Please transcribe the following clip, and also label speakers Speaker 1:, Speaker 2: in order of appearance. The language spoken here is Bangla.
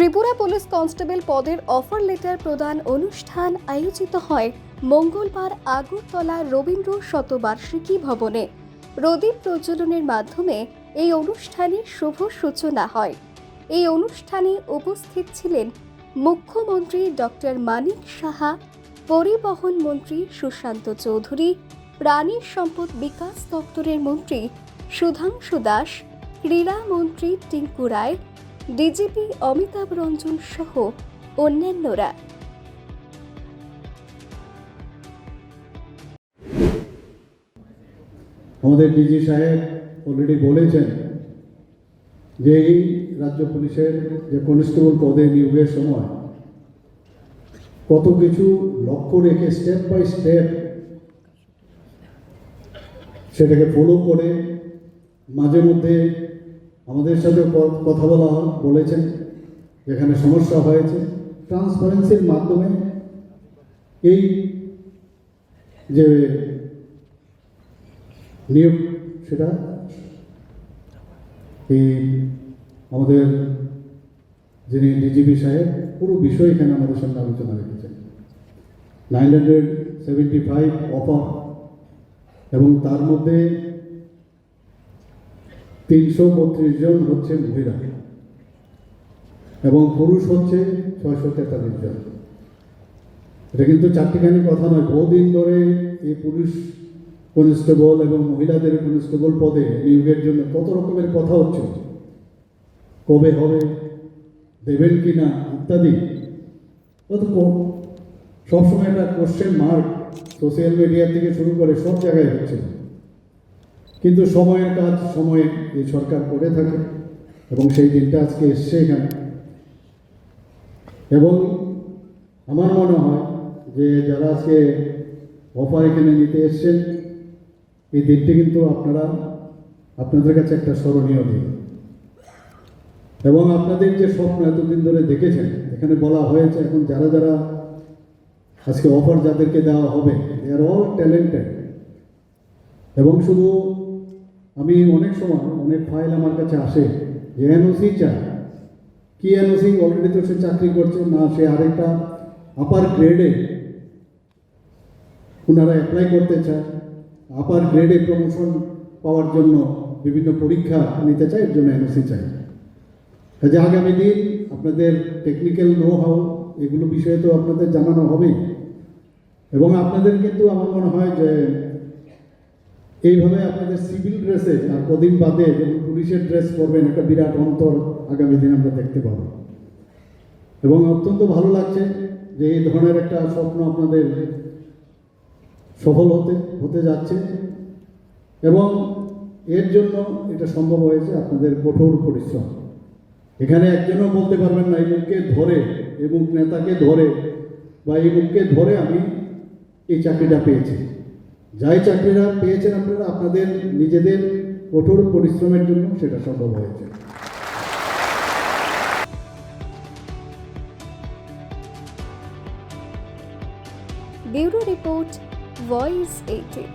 Speaker 1: ত্রিপুরা পুলিশ কনস্টেবল পদের অফার লেটার প্রদান অনুষ্ঠান আয়োজিত হয় মঙ্গলবার আগরতলা রবীন্দ্র শতবার্ষিকী ভবনে। প্রদীপ প্রজ্বলনের মাধ্যমে এই অনুষ্ঠানের শুভ সূচনা হয়। এই অনুষ্ঠানে উপস্থিত ছিলেন মুখ্যমন্ত্রী ডক্টর মানিক সাহা, পরিবহন মন্ত্রী সুশান্ত চৌধুরী, প্রাণী সম্পদ বিকাশ দপ্তরের মন্ত্রী সুধাংশু দাস, ক্রীড়া মন্ত্রী টিঙ্কু রায় ডিজিপি অমিতাভ রঞ্জন সহ অন্যান্যরা।
Speaker 2: আমাদের ডিজি সাহেব অলরেডি বলেছেন যে এই রাজ্য পুলিশের যে কনস্টেবল পদে নিয়োগের সময় কত কিছু লক্ষ্য রেখে স্টেপ বাই স্টেপ সেটাকে ফলো করে মাঝে মধ্যে আমাদের সাথে কথা বলা বলেছেন, যেখানে সমস্যা হয়েছে। ট্রান্সপারেন্সির মাধ্যমে এই যে নিয়োগ, সেটা এই আমাদের যিনি ডিজিপি সাহেব, পুরো বিষয় এখানে আমাদের সঙ্গে আলোচনা রেখেছেন। Nine hundred seventy five offer, এবং তার মধ্যে তিনশো বত্রিশ জন হচ্ছে মহিলা এবং পুরুষ হচ্ছে ছয়শো তেতাল্লিশ জন। এটা কিন্তু চারটিখানি কথা নয়, বহুদিন ধরে এই পুলিশ কনস্টেবল এবং মহিলাদের কনস্টেবল পদে নিয়োগের জন্য কত রকমের কথা হচ্ছে, কবে হবে, দেবেন কি না, ইত্যাদি। সবসময় একটা কোশ্চেন মার্ক সোশ্যাল মিডিয়া থেকে শুরু করে সব জায়গায় হচ্ছে। কিন্তু সময়ের কাজ সময়ে এই সরকার করে থাকে এবং সেই দিনটা আজকে এসছে এখানে। এবং আমার মনে হয় যে যারা আজকে অফার এখানে নিতে এসছেন, এই দিনটি কিন্তু আপনারা আপনাদের কাছে একটা স্মরণীয় দিন। এবং আপনাদের যে স্বপ্ন এতদিন ধরে দেখেছেন, এখানে বলা হয়েছে এখন যারা যারা আজকে অফার যাদেরকে দেওয়া হবে দে আর অল ট্যালেন্টেড এবং শুধু আমি অনেক সময় অনেক ফাইল আমার কাছে আসে যে এনওসি চায়। কি এনওসি অলরেডি তো সে চাকরি করছে, না, সে আরেকটা আপার গ্রেডে ওনারা অ্যাপ্লাই করতে চায়। আপার গ্রেডে প্রমোশন পাওয়ার জন্য বিভিন্ন পরীক্ষা নিতে চায়, এর জন্য এনওসি চাই কাজে আগামী দিন আপনাদের টেকনিক্যাল নো হাউ এগুলো বিষয়ে তো আপনাদের জানানো হবেই এবং আপনাদের কিন্তু আমার মনে হয় যে এইভাবে আপনাদের সিভিল ড্রেসে আর কদিন বাদে যখন পুলিশের ড্রেস পরবেন, একটা বিরাট অন্তর আগামী দিন আমরা দেখতে পাবো। এবং অত্যন্ত ভালো লাগছে যে এই ধরনের একটা স্বপ্ন আপনাদের সফল হতে হতে যাচ্ছে। এবং এর জন্য এটা সম্ভব হয়েছে আপনাদের কঠোর পরিশ্রম। এখানে একজনও বলতে পারবেন না, এই মুখকে ধরে মুখ নেতাকে ধরে, বা এই মুখকে ধরে আমি এই চাকরিটা পেয়েছি। যাই চাকরিরা পেয়েছেন আপনারা, আপনাদের নিজেদের কঠোর পরিশ্রমের জন্য সেটা সম্ভব হয়েছে।
Speaker 1: Bureau report, voice eighteen